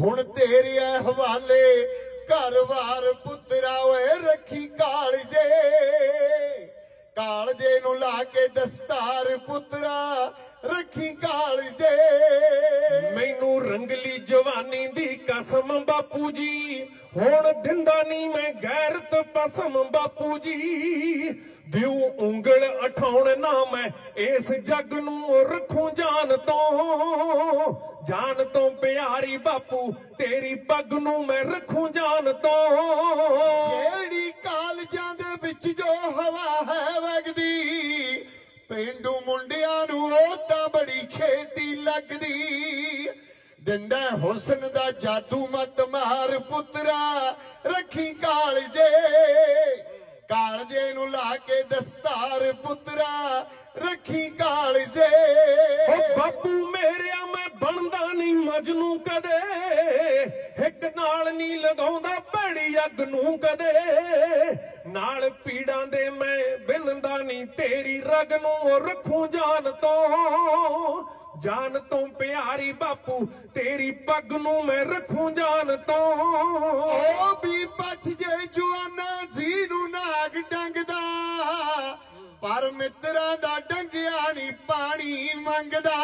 ਹੁਣ ਤੇਰੇ ਹਵਾਲੇ ਘਰ-ਬਾਰ ਪੁੱਤਰਾ ਓਏ ਰੱਖੀ ਕਾਲਜੇ। ਕਾਲਜੇ ਨੂੰ ਲਾ ਕੇ ਦਸਤਾਰ ਪੁੱਤਰਾ ਰੱਖੀ ਕਾਲਜੇ। ਮੈਨੂੰ ਰੰਗਲੀ ਜਵਾਨੀ ਦੀ ਕਸਮ ਬਾਪੂ ਜੀ, ਹੁਣ ਦਿੰਦਾ ਨਹੀਂ ਮੈਂ ਗੈਰਤ ਪਸਮ ਬਾਪੂ ਜੀ। ਦਿਉ ਉਂਗਲ ਉਠਾਉਣ ਨਾ ਮੈਂ, ਇਸ ਜੱਗ ਨੂੰ ਰੱਖੂ ਜਾਨ ਤੋਂ। ਜਾਨ ਤੋਂ ਪਿਆਰੀ ਬਾਪੂ, ਤੇਰੀ ਪੱਗ ਨੂੰ ਮੈਂ ਰੱਖੂ ਜਾਨ ਤੋਂ। ਜਿਹੜੀ ਕਾਲਜਾਂ ਦੇ ਵਿੱਚ ਜੋ ਹਵਾ ਹੈ ਵਗਦੀ, ਪਿੰਡੂ ਮੁੰਡਿਆਂ ਨੂੰ ਉਹ ਤਾਂ ਬੜੀ ਛੇਤੀ ਲੱਗਦੀ। ਦਿੰਦਾ ਹੁਸਨ ਦਾ ਜਾਦੂ ਮਤ ਮਾਰ ਪੁੱਤਰਾ, ਰੱਖੀ ਕਾਲਜੇ। ਕਾਲਜੇ ਨੂੰ ਲਾ ਕੇ ਦਸਤਾਰ ਪੁੱਤਰਾ ਰੱਖੀ ਕਾਲਜੇ ਓ ਬਾਪੂ ਮੇਰਿਆ ਮੈਂ ਬਣਦਾ ਨਹੀਂ ਮਜਨੂ ਕਦੇ। ਇੱਕ ਨਾਲ ਨਹੀਂ ਲਗਾਉਂਦਾ ਭੈੜੀ ਅੱਗ ਨੂੰ ਕਦੇ। ਨਾਲ ਪੀੜਾਂ ਦੇ ਮੈਂ ਬਿੰਦਾ ਨਹੀਂ ਤੇਰੀ ਰਗ ਨੂੰ ਰੱਖੂ ਜਾਨ ਤੋਂ। ਜਾਨ ਤੋਂ ਪਿਆਰੀ ਬਾਪੂ ਤੇਰੀ ਪੱਗ ਨੂੰ ਮੈਂ ਰੱਖੂ ਜਾਨ ਤੋਂ। ਉਹ ਵੀ ਪਰ ਮਿੱਤਰਾਂ ਦਾ ਡੰਗਿਆ ਨਹੀਂ ਪਾਣੀ ਮੰਗਦਾ।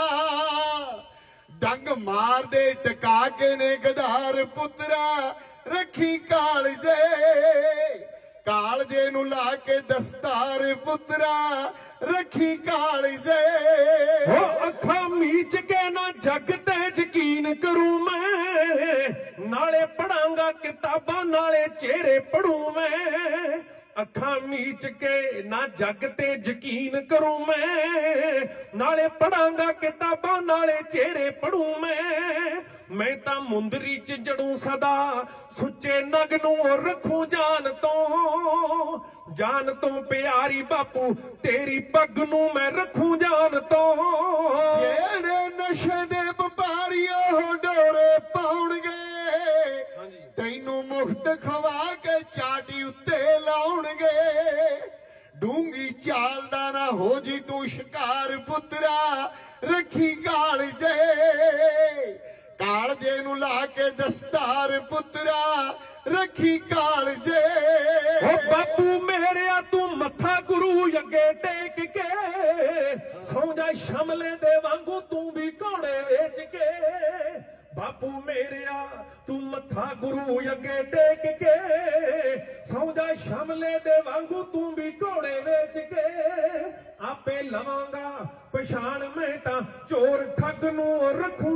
ਡੰਗ ਮਾਰਦੇ, ਟਕਾ ਕੇ ਨੇ ਗਧਾਰ ਪੁੱਤਰਾ, ਰੱਖੀ ਕਾਲਜੇ। ਕਾਲਜੇ ਨੂੰ ਲਾ ਕੇ ਦਸਤਾਰ ਪੁੱਤਰਾ, ਰੱਖੀ ਕਾਲਜੇ। ਹੋ ਅੱਖਾਂ ਮੀਚ ਕੇ ਨਾ ਜੱਗ ਤੇ ਯਕੀਨ ਕਰੂੰ ਮੈਂ। ਨਾਲੇ ਪੜਾਂਗਾ ਕਿਤਾਬਾਂ, ਨਾਲੇ ਚਿਹਰੇ ਪੜੂ ਮੈਂ। ਅੱਖਾਂ ਮੀਚ ਕੇ ਨਾ ਜੱਗ ਤੇ ਯਕੀਨ ਕਰੂੰ ਮੈਂ। ਨਾਲੇ ਪੜਾਂਗਾ ਕਿਤਾਬਾਂ ਨਾਲੇ ਚਿਹਰੇ ਪੜੂ ਮੈਂ। ਮੈਂ ਤਾਂ ਮੁੰਦਰੀ ਚ ਜੜੂ ਸਦਾ ਸੁੱਚੇ ਨਗ ਨੂੰ ਰੱਖੂ ਜਾਨ ਤੋਂ। ਜਾਨ ਤੋਂ ਪਿਆਰੀ ਬਾਪੂ ਤੇਰੀ ਪੱਗ ਨੂੰ ਮੈਂ ਰੱਖੂ ਜਾਨ ਤੋਂ। ਜਿਹੜੇ ਨਸ਼ੇ ਦੇ ਵਪਾਰੀ ਉਹ ਡੋਰੇ ਪਾਉਣਗੇ ਤੈਨੂੰ ਮੁਖਤ ਖਵਾ ਕੇ ਚਾਟੀ ਉੱਤੇ ਡੂੰਗੀ ਚਾਲ ਦਾ ਨਾ ਹੋ ਜੀ ਤੂੰ ਸ਼ਿਕਾਰ ਪੁੱਤਰਾ, ਰੱਖੀ ਕਾਲਜੇ ਕਾਲਜੇ ਨੂੰ ਲਾ ਕੇ ਦਸਤਾਰ ਪੁੱਤਰਾ, ਰੱਖੀ ਕਾਲਜੇ ਓ ਬਾਪੂ ਮੇਰਿਆ, ਤੂੰ ਮੱਥਾ ਗੁਰੂ ਅੱਗੇ ਟੇਕ ਕੇ। ਸੌਂ ਜਾ ਸ਼ਮਲੇ ਦੇ ਵਾਂਗੂ ਤੂੰ ਵੀ ਘੋੜੇ ਵੇਚ ਕੇ। ਬਾਪੂ ਮੇਰਿਆ, ਤੂੰ ਮੱਥਾ ਗੁਰੂ ਅੱਗੇ ਟੇਕ ਕੇ, ਸੌਦਾ ਜਾ ਸ਼ਮਲੇ ਦੇ ਵਾਂਗੂ ਤੂੰ ਵੀ ਘੋੜੇ ਵੇਚ ਕੇ। ਆਪੇ ਲਵਾਂਗਾ ਪਛਾਣ ਮੈਂ ਤਾਂ ਚੋਰ ਠੱਗ ਨੂੰ ਰੱਖੂ